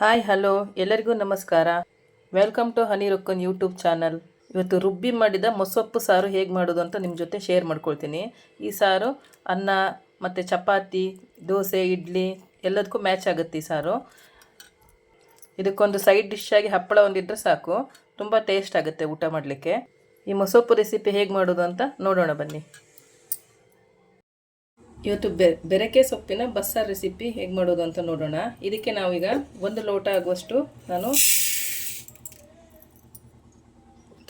Hi, hello. ಎಲ್ಲರಿಗೂ ನಮಸ್ಕಾರ. Welcome to honey ರೊಕ್ಕನ್ YouTube channel ಇವತ್ತು ರುಬ್ಬಿ ಮಾಡಿದ ಮೊಸೊಪ್ಪು ಸಾರು ಹೇಗೆ ಮಾಡೋದು ಅಂತ ನಿಮ್ಮ ಜೊತೆ ಶೇರ್ ಮಾಡ್ಕೊಳ್ತೀನಿ. ಈ ಸಾರು ಅನ್ನ ಮತ್ತು ಚಪಾತಿ, ದೋಸೆ, ಇಡ್ಲಿ ಎಲ್ಲದಕ್ಕೂ ಮ್ಯಾಚ್ ಆಗುತ್ತೆ ಈ ಸಾರು. ಇದಕ್ಕೊಂದು ಸೈಡ್ ಡಿಶ್ ಆಗಿ ಹಪ್ಪಳ ಒಂದಿದ್ರೆ ಸಾಕು. ತುಂಬ ಟೇಸ್ಟ್ ಆಗುತ್ತೆ ಊಟ ಮಾಡಲಿಕ್ಕೆ. ಈ ಮೊಸೊಪ್ಪು ರೆಸಿಪಿ ಹೇಗೆ ಮಾಡೋದು ಅಂತ ನೋಡೋಣ ಬನ್ನಿ. ಇವತ್ತು ಬೆ ಬೆರಕೆ ಸೊಪ್ಪಿನ ಬಸ್ಸಾರು ರೆಸಿಪಿ ಹೇಗೆ ಮಾಡೋದು ಅಂತ ನೋಡೋಣ. ಇದಕ್ಕೆ ನಾವೀಗ ಒಂದು ಲೋಟ ಆಗುವಷ್ಟು ನಾನು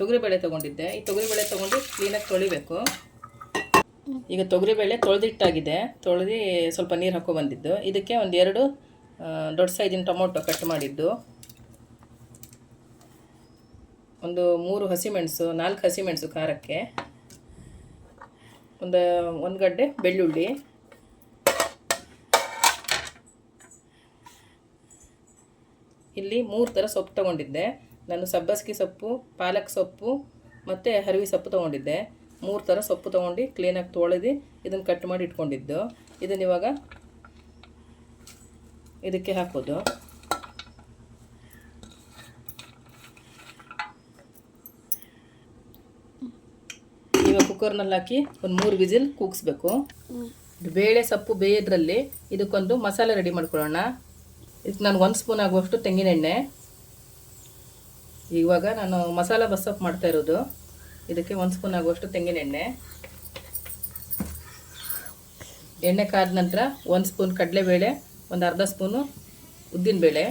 ತೊಗರಿಬೇಳೆ ತೊಗೊಂಡಿದ್ದೆ. ಈ ತೊಗರಿಬೇಳೆ ತೊಗೊಂಡು ಕ್ಲೀನಾಗಿ ತೊಳಿಬೇಕು. ಈಗ ತೊಗರಿಬೇಳೆ ತೊಳೆದಿಟ್ಟಾಗಿದೆ ತೊಳೆದು ಸ್ವಲ್ಪ ನೀರು ಹಾಕೋ ಬಂದಿದ್ದು. ಇದಕ್ಕೆ ಒಂದು ಎರಡು ದೊಡ್ಡ ಸೈಜಿನ ಟೊಮೊಟೊ ಕಟ್ ಮಾಡಿದ್ದು. ಒಂದು ಮೂರು ಹಸಿಮೆಣಸು ನಾಲ್ಕು ಹಸಿಮೆಣಸು ಖಾರಕ್ಕೆ. ಒಂದು ಒಂದು ಗಡ್ಡೆ ಬೆಳ್ಳುಳ್ಳಿ. ಇಲ್ಲಿ ಮೂರು ಥರ ಸೊಪ್ಪು ತೊಗೊಂಡಿದ್ದೆ. ನಾನು ಸಬ್ಬಸ್ಗೆ ಸೊಪ್ಪು, ಪಾಲಕ್ ಸೊಪ್ಪು, ಮತ್ತು ಹರಿವಿ ಸೊಪ್ಪು ತೊಗೊಂಡಿದ್ದೆ. ಮೂರು ಥರ ಸೊಪ್ಪು ತೊಗೊಂಡು ಕ್ಲೀನಾಗಿ ತೊಳೆದು ಇದನ್ನು ಕಟ್ ಮಾಡಿ ಇಟ್ಕೊಂಡಿದ್ದು. ಇದನ್ನು ಇವಾಗ ಇದಕ್ಕೆ ಹಾಕೋದು. ಇವಾಗ ಕುಕ್ಕರ್ನಲ್ಲಿ ಹಾಕಿ ಒಂದು ಮೂರು ವಿಸಿಲ್ ಕೂಗಿಸ್ಬೇಕು. ಬೇಳೆ ಸೊಪ್ಪು ಬೇಯೋದ್ರಲ್ಲಿ ಇದಕ್ಕೊಂದು ಮಸಾಲೆ ರೆಡಿ ಮಾಡ್ಕೊಳ್ಳೋಣ. ಇದಕ್ಕೆ ನಾನು ಒಂದು ಸ್ಪೂನ್ ಆಗುವಷ್ಟು ತೆಂಗಿನೆಣ್ಣೆ ಇವಾಗ ನಾನು ಮಸಾಲ ಬಸ್ಸಪ್ ಮಾಡ್ತಾ ಇರೋದು. ಇದಕ್ಕೆ ಒಂದು ಸ್ಪೂನ್ ಆಗುವಷ್ಟು ತೆಂಗಿನೆಣ್ಣೆ ಎಣ್ಣೆ. ಕಾದ ನಂತರ ಒಂದು ಸ್ಪೂನ್ ಕಡಲೆಬೇಳೆ, ಒಂದು ಅರ್ಧ ಸ್ಪೂನು ಉದ್ದಿನಬೇಳೆ.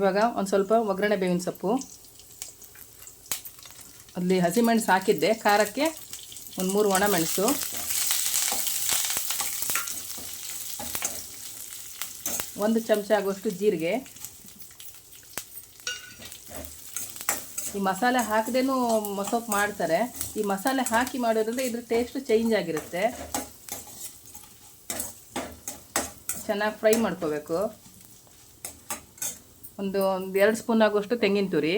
ಇವಾಗ ಒಂದು ಸ್ವಲ್ಪ ಒಗ್ಗರಣೆ ಬೇವಿನ ಸೊಪ್ಪು. ಅಲ್ಲಿ ಹಸಿಮೆಣಸು ಹಾಕಿದ್ದೆ, ಖಾರಕ್ಕೆ ಒಂದು ಮೂರು ಒಣ ಮೆಣಸು. ಒಂದು ಚಮಚ ಆಗುವಷ್ಟು ಜೀರಿಗೆ. ಈ ಮಸಾಲೆ ಹಾಕದೇನು ಮೊಸೊಪ್ಪು ಮಾಡ್ತಾರೆ. ಈ ಮಸಾಲೆ ಹಾಕಿ ಮಾಡೋದ್ರಿಂದ ಇದ್ರ ಟೇಸ್ಟ್ ಚೇಂಜ್ ಆಗಿರುತ್ತೆ. ಚೆನ್ನಾಗಿ ಫ್ರೈ ಮಾಡ್ಕೋಬೇಕು. ಒಂದು ಒಂದು ಎರಡು ಸ್ಪೂನ್ ಆಗುವಷ್ಟು ತೆಂಗಿನ ತುರಿ.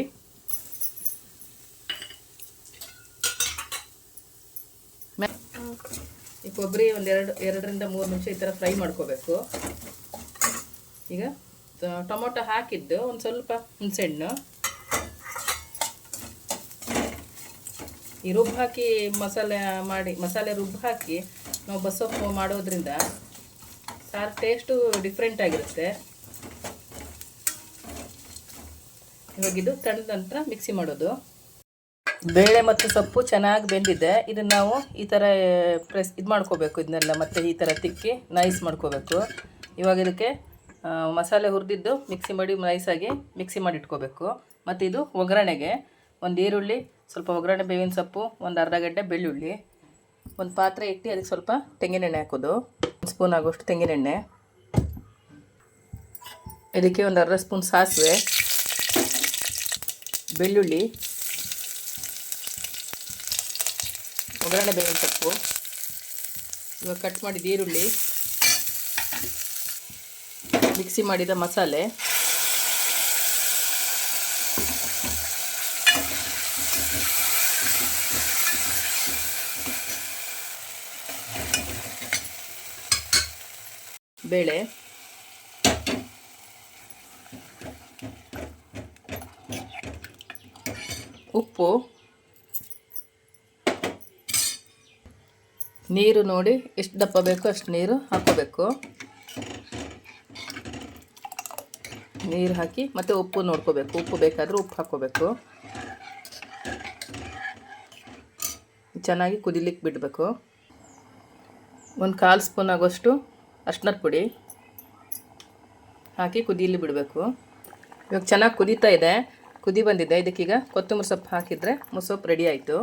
ಈ ಕೊಬ್ಬರಿ ಒಂದು ಎರಡು, ಎರಡರಿಂದ ಮೂರು ನಿಮಿಷ ಈ ಥರ ಫ್ರೈ ಮಾಡ್ಕೋಬೇಕು. ಈಗ ಟೊಮೊಟೊ ಹಾಕಿದ್ದು ಒಂದು ಸ್ವಲ್ಪ ಹುಣಸೆಹಣ್ಣು ಈ ರುಬ್ಬು ಹಾಕಿ ಮಸಾಲೆ ಮಾಡಿ, ಮಸಾಲೆ ರುಬ್ಬು ಹಾಕಿ ನಾವು ಬಸೊಪ್ಪು ಮಾಡೋದ್ರಿಂದ ಸಾರು ಟೇಸ್ಟು ಡಿಫ್ರೆಂಟ್ ಆಗಿರುತ್ತೆ. ಇವಾಗ ಇದು ನಂತರ ಮಿಕ್ಸಿ ಮಾಡೋದು. ಬೇಳೆ ಮತ್ತು ಸೊಪ್ಪು ಚೆನ್ನಾಗಿ ಬೆಂದಿದೆ. ಇದನ್ನು ನಾವು ಈ ಥರ ಪ್ರೆಸ್, ಇದು ಮಾಡ್ಕೋಬೇಕು ಇದನ್ನೆಲ್ಲ ಮತ್ತೆ ಈ ಥರ ತಿಕ್ಕಿ ನೈಸ್ ಮಾಡ್ಕೋಬೇಕು. ಇವಾಗ ಇದಕ್ಕೆ ಮಸಾಲೆ ಹುರಿದಿದ್ದು ಮಿಕ್ಸಿ ಮಾಡಿ ನೈಸಾಗಿ ಮಿಕ್ಸಿ ಮಾಡಿ ಇಟ್ಕೋಬೇಕು. ಮತ್ತು ಇದು ಒಗ್ಗರಣೆಗೆ ಒಂದು ಈರುಳ್ಳಿ, ಸ್ವಲ್ಪ ಒಗ್ಗರಣೆ, ಬೇವಿನ ಸೊಪ್ಪು, ಒಂದು ಅರ್ಧ ಗಡ್ಡೆ ಬೆಳ್ಳುಳ್ಳಿ, ಒಂದು ಪಾತ್ರೆ ಇಟ್ಟು ಅದಕ್ಕೆ ಸ್ವಲ್ಪ ತೆಂಗಿನೆಣ್ಣೆ ಹಾಕೋದು. ಒಂದು ಸ್ಪೂನ್ ಆಗೋಷ್ಟು ತೆಂಗಿನೆಣ್ಣೆ. ಇದಕ್ಕೆ ಒಂದು ಅರ್ಧ ಸ್ಪೂನ್ ಸಾಸಿವೆ, ಬೆಳ್ಳುಳ್ಳಿ ಒಗ್ಗರಣೆ ಬೇವಿನ ಸೊಪ್ಪು. ಇವಾಗ ಕಟ್ ಮಾಡಿದ ಈರುಳ್ಳಿ. ಮಿಕ್ಸಿ ಮಾಡಿದ ಮಸಾಲೆ. ಬೇಳೆ. ಉಪ್ಪು. ನೀರು ನೋಡಿ ಎಷ್ಟು ದಪ್ಪ ಬೇಕೋ ಅಷ್ಟು ನೀರು ಹಾಕೋಬೇಕು ನೀರು ಹಾಕಿ ಮತ್ತು ಉಪ್ಪು ನೋಡ್ಕೋಬೇಕು. ಉಪ್ಪು ಬೇಕಾದರೂ ಉಪ್ಪು ಹಾಕೋಬೇಕು ಚೆನ್ನಾಗಿ ಕುದಿಲಿಕ್ಕೆ ಬಿಡಬೇಕು. ಒಂದು ಕಾಲು ಸ್ಪೂನ್ ಆಗೋಷ್ಟು ಅರ್ಶಿನದ ಪುಡಿ ಹಾಕಿ ಕುದಿಲಿ ಬಿಡಬೇಕು. ಇವಾಗ ಚೆನ್ನಾಗಿ ಕುದೀತಾ ಇದೆ. ಕುದಿ ಬಂದಿದೆ. ಇದಕ್ಕೀಗ ಕೊತ್ತಂಬರಿ ಸೊಪ್ಪು ಹಾಕಿದರೆ ಮುಸೊಪ್ಪು ರೆಡಿ ಆಯಿತು.